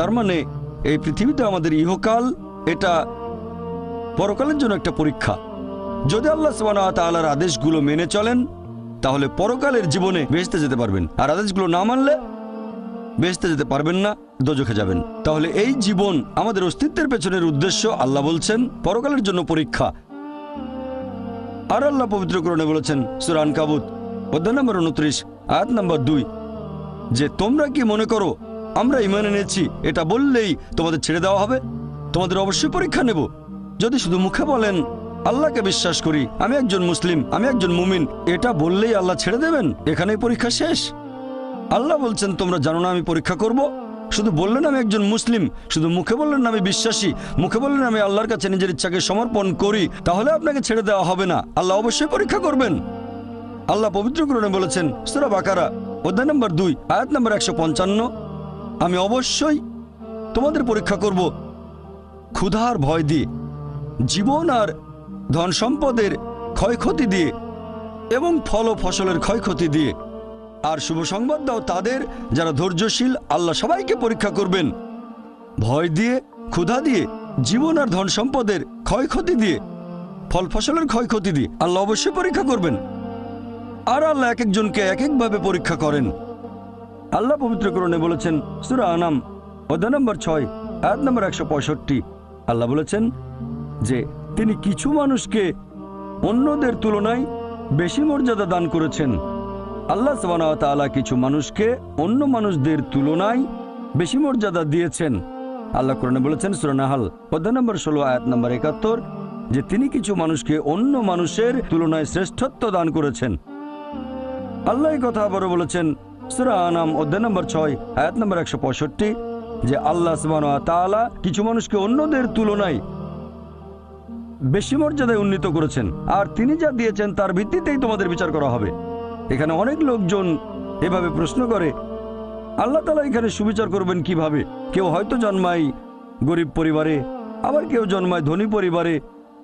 তার মানে এই পৃথিবীতে আমাদের ইহকাল, এটা পরকালের জন্য একটা পরীক্ষা। যদি আল্লাহ ওয়া আদেশগুলো মেনে চলেন, তাহলে পরকালের জীবনে বেহেস্তে যেতে পারবেন। আর আদেশগুলো না মানলে বেহেস্তে যেতে পারবেন না, দোজখে যাবেন। তাহলে এই জীবন আমাদের অস্তিত্বের পেছনের উদ্দেশ্য, আল্লাহ বলছেন, পরকালের জন্য পরীক্ষা। আর আল্লাহ পবিত্র পবিত্রকরণে বলেছেন সুরান কাবুত অধ্যায় নম্বর উনত্রিশ, আয়াত নম্বর দুই, যে তোমরা কি মনে করো আমরা ইমান এনেছি, এটা বললেই তোমাদের ছেড়ে দেওয়া হবে। তোমাদের অবশ্যই পরীক্ষা নেব। যদি শুধু মুখে বলেন, আল্লাহকে বিশ্বাস করি, আমি একজন মুসলিম, আমি একজন মুমিন, এটা বললেই আল্লাহ ছেড়ে দেবেন? এখানেই পরীক্ষা শেষ। আল্লাহ বলছেন, তোমরা জানো না আমি পরীক্ষা করব? শুধু বললেন আমি একজন মুসলিম, শুধু মুখে বললেন আমি বিশ্বাসী, মুখে বললেন আমি আল্লাহর কাছে নিজের ইচ্ছাকে সমর্পণ করি, তাহলে আপনাকে ছেড়ে দেওয়া হবে না। আল্লাহ অবশ্যই পরীক্ষা করবেন। আল্লাহ পবিত্র করণে বলেছেন, সুরা বাকারা, অধ্যায় নম্বর দুই, আয়াত নম্বর একশো পঞ্চান্ন আমি অবশ্যই তোমাদের পরীক্ষা করব। ক্ষুধার ভয় দিয়ে, জীবন আর ধন সম্পদের ক্ষয়ক্ষতি দিয়ে এবং ফল ফসলের ক্ষয়ক্ষতি দিয়ে। আর শুভ সংবাদ দাও তাদের যারা ধৈর্যশীল, আল্লাহ সবাইকে পরীক্ষা করবেন। ভয় দিয়ে, ক্ষুধা দিয়ে, জীবন আর ধন সম্পদের ক্ষয়ক্ষতি দিয়ে, ফল ফসলের ক্ষয়ক্ষতি দিয়ে আল্লাহ অবশ্যই পরীক্ষা করবেন। আর আল্লাহ এক একজনকে এক একভাবে পরীক্ষা করেন। আল্লাহ পবিত্রকরণে বলেছেন, সুরা আনাম, অধ্যায় নম্বর ছয়, আয়াত নম্বর একশো পঁয়ষট্টি। আল্লাহ বলেছেন যে, তিনি কিছু মানুষকে অন্যদের তুলনায় বেশি মর্যাদা দান করেছেন। আল্লাহ সবানা কিছু মানুষকে অন্য মানুষদের তুলনায় বেশি মর্যাদা দিয়েছেন। আল্লাহ কোরআনে বলেছেন সুরানাহাল অধ্যায় নম্বর ষোলো, আয়াত নম্বর একাত্তর, যে তিনি কিছু মানুষকে অন্য মানুষের তুলনায় শ্রেষ্ঠত্ব দান করেছেন। আল্লাহ কথা আবারও বলেছেন সুরা আনাম, অধ্যায় নম্বর ছয়, আয়াত নম্বর একশো পঁয়ষট্টি, যে আল্লাহ সুবহানাহু ওয়া তাআলা কিছু মানুষকে অন্যদের তুলনায় বেশি মর্যাদায় উন্নীত করেছেন, আর তিনি যা দিয়েছেন তার ভিত্তিতেই তোমাদের বিচার করা হবে। এখানে অনেক লোকজন এভাবে প্রশ্ন করে, আল্লাহ তালা এখানে সুবিচার করবেন কীভাবে? কেউ হয়তো জন্মায় গরিব পরিবারে, আবার কেউ জন্মায় ধনী পরিবারে,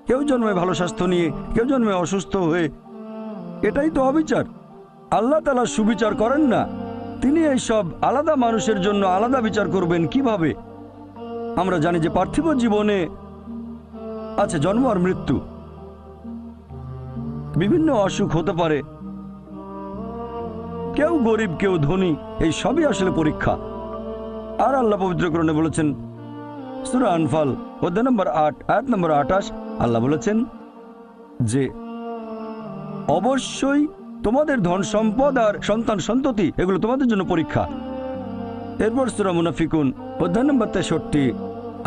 কেউ জন্মায় ভালো স্বাস্থ্য নিয়ে, কেউ জন্মায় অসুস্থ হয়ে। এটাই তো অবিচার। আল্লাহ তালা সুবিচার করেন না। তিনি এইসব আলাদা মানুষের জন্য আলাদা বিচার করবেন কীভাবে? আমরা জানি যে পার্থিব জীবনে আছে জন্ম আর মৃত্যু। বিভিন্ন অসুখ হতে পারে। কেউ গরিব, কেউ ধনী, এই সবই আসলে পরীক্ষা। আর আল্লাহ পবিত্রকরণে বলেছেন, সুরা আনফাল, অধ্যায় নম্বর আট, আয়াত নম্বর আঠাশ, আল্লাহ বলেছেন যে, অবশ্যই তোমাদের ধন সম্পদ আর সন্তান সন্ততি, এগুলো তোমাদের জন্য পরীক্ষা। এরপর সুরা মুনাফিকুন, অধ্যায় নম্বর তেষট্টি,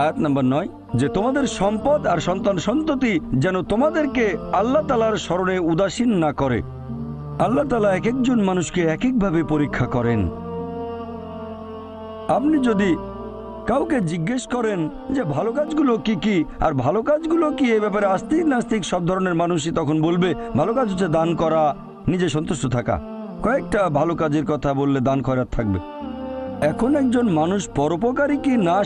আয়াত নম্বর নয়, যে তোমাদের সম্পদ আর সন্তান সন্ততি যেন তোমাদেরকে আল্লাহ তালার স্মরণে উদাসীন না করে। আল্লাহ তালা এক একজন মানুষকে এক একভাবে পরীক্ষা করেন। আপনি যদি কাউকে জিজ্ঞেস করেন যে, ভালো কাজগুলো কি কি? আর ভালো কাজগুলো কি? এ ব্যাপারে আস্তিক নাস্তিক সব ধরনের মানুষই তখন বলবে, ভালো কাজ হচ্ছে দান করা নিজে সন্তুষ্ট থাকা। কয়েকটা ভালো কাজের কথা বললে দান করার থাকবে। এখন একজন মানুষ পরোপকারী কি না